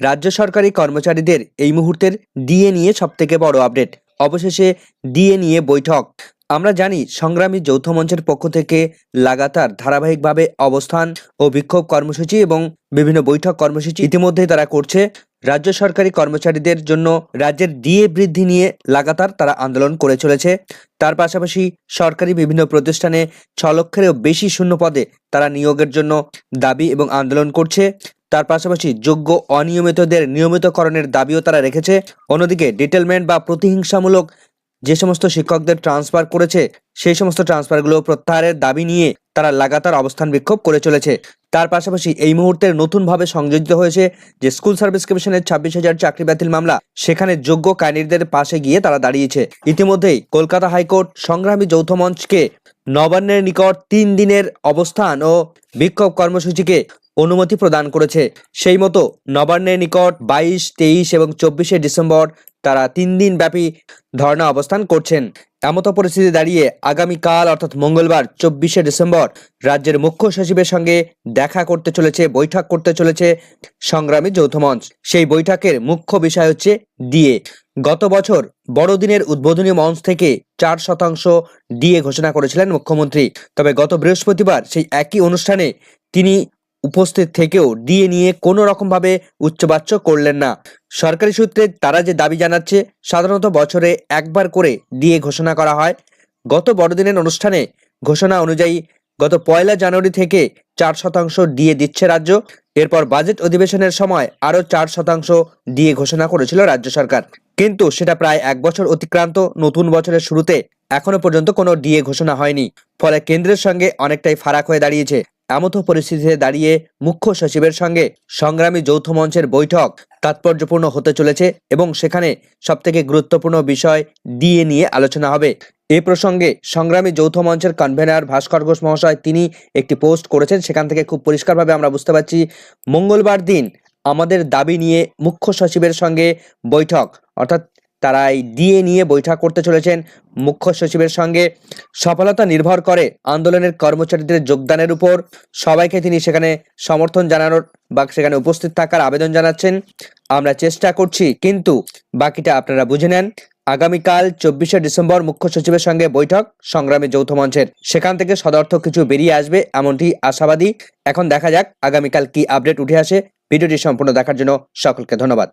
রাজ্য সরকারি কর্মচারীদের এই মুহূর্তের ডিএ নিয়ে সবথেকে বড় আপডেট। অবশেষে ডিএ নিয়ে বৈঠক। আমরা জানি, সংগ্রামী যৌথ মঞ্চের পক্ষ থেকে লাগাতার ধারাবাহিকভাবে অবস্থান ও বিক্ষোভ কর্মসূচি এবং বিভিন্ন বৈঠক কর্মসূচি ইতিমধ্যেই তারা করছে। রাজ্য সরকারি কর্মচারীদের জন্য রাজ্যের ডিএ বৃদ্ধি নিয়ে লাগাতার তারা আন্দোলন করে চলেছে। তার পাশাপাশি সরকারি বিভিন্ন প্রতিষ্ঠানে ছ লক্ষেরও বেশি শূন্য পদে তারা নিয়োগের জন্য দাবি এবং আন্দোলন করছে। তার পাশাপাশি যোগ্য অনিয়মিতদের নিয়মিতকরণের দাবিও তারা রেখেছে। অন্যদিকে ডিটেলমেন্ট বা প্রতিহিংসামূলক যে সমস্ত শিক্ষকদের ট্রান্সফার করেছে, সেই সমস্ত ট্রান্সফারগুলো প্রত্যাহারের দাবি নিয়ে তারা লাগাতার অবস্থান বিক্ষোভ করে চলেছে। তার পাশাপাশি এই মুহূর্তে নতুনভাবে সংযোজিত হয়েছে যে স্কুল সার্ভিস কমিশনের ছাব্বিশ হাজার চাকরি বাতিল মামলা, সেখানে যোগ্য কাইনিরদের পাশে গিয়ে তারা দাঁড়িয়েছে। ইতিমধ্যেই কলকাতা হাইকোর্ট সংগ্রামী যৌথ মঞ্চকে নবান্নের নিকট তিন দিনের অবস্থান ও বিক্ষোভ কর্মসূচিকে অনুমতি প্রদান করেছে। সেই মতো নবান্নের নিকট বাইশ, তেইশ এবং চব্বিশে ডিসেম্বর তারা তিন দিন ব্যাপী ধর্ণা অবস্থান করছেন। এমতো পরিস্থিতি দাঁড়িয়ে আগামীকাল অর্থাৎ মঙ্গলবার, চব্বিশে ডিসেম্বর রাজ্যের মুখ্য সচিবের সঙ্গে দেখা করতে চলেছে, বৈঠক করতে চলেছে সংগ্রামী যৌথ মঞ্চ। সেই বৈঠকের মুখ্য বিষয় হচ্ছে ডিএ। গত বছর বড়দিনের উদ্বোধনী মঞ্চ থেকে চার শতাংশ ডিএ ঘোষণা করেছিলেন মুখ্যমন্ত্রী। তবে গত বৃহস্পতিবার সেই একই অনুষ্ঠানে তিনি উপস্থিত থেকেও ডিএ নিয়ে কোনো রকমভাবে উচ্চবাচ্য করলেন না। সরকারি সূত্রে তারা যে দাবি জানাচ্ছে, সাধারণত বছরে একবার করে ডিএ ঘোষণা করা হয়। গত বড়দিনের অনুষ্ঠানে ঘোষণা অনুযায়ী গত পয়লা জানুয়ারি থেকে চার শতাংশ ডিএ দিচ্ছে রাজ্য। এরপর বাজেট অধিবেশনের সময় আরও চার শতাংশ ডিএ ঘোষণা করেছিল রাজ্য সরকার। কিন্তু সেটা প্রায় এক বছর অতিক্রান্ত। নতুন বছরের শুরুতে এখনও পর্যন্ত কোনো ডিএ ঘোষণা হয়নি। ফলে কেন্দ্রের সঙ্গে অনেকটাই ফারাক হয়ে দাঁড়িয়েছে। এমতো পরিস্থিতিতে দাঁড়িয়ে মুখ্য সচিবের সঙ্গে সংগ্রামী যৌথ মঞ্চের বৈঠক তাৎপর্যপূর্ণ হতে চলেছে এবং সেখানে সবথেকে গুরুত্বপূর্ণ বিষয় ডিএ নিয়ে আলোচনা হবে। এ প্রসঙ্গে সংগ্রামী যৌথ মঞ্চের কনভেনার ভাস্কর ঘোষ মহাশয় তিনি একটি পোস্ট করেছেন, সেখান থেকে খুব পরিষ্কারভাবে আমরা বুঝতে পারছি, মঙ্গলবার দিন আমাদের দাবি নিয়ে মুখ্য সচিবের সঙ্গে বৈঠক। অর্থাৎ তারা এই ডিএ নিয়ে বৈঠক করতে চলেছেন। মুখ্য সচিবের সঙ্গে সফলতা নির্ভর করে আন্দোলনের কর্মচারীদের যোগদানের উপর। সবাইকে তিনি সেখানে সমর্থন জানানোর বা সেখানে উপস্থিত থাকার আবেদন জানাচ্ছেন। আমরা চেষ্টা করছি, কিন্তু বাকিটা আপনারা বুঝে নেন। আগামীকাল চব্বিশে ডিসেম্বর মুখ্য সচিবের সঙ্গে বৈঠক, সংগ্রামী যৌথ মঞ্চের। সেখান থেকে সদর্থক কিছু বেরিয়ে আসবে, এমনটি আশাবাদী। এখন দেখা যাক আগামীকাল কি আপডেট উঠে আসে। ভিডিওটি সম্পূর্ণ দেখার জন্য সকলকে ধন্যবাদ।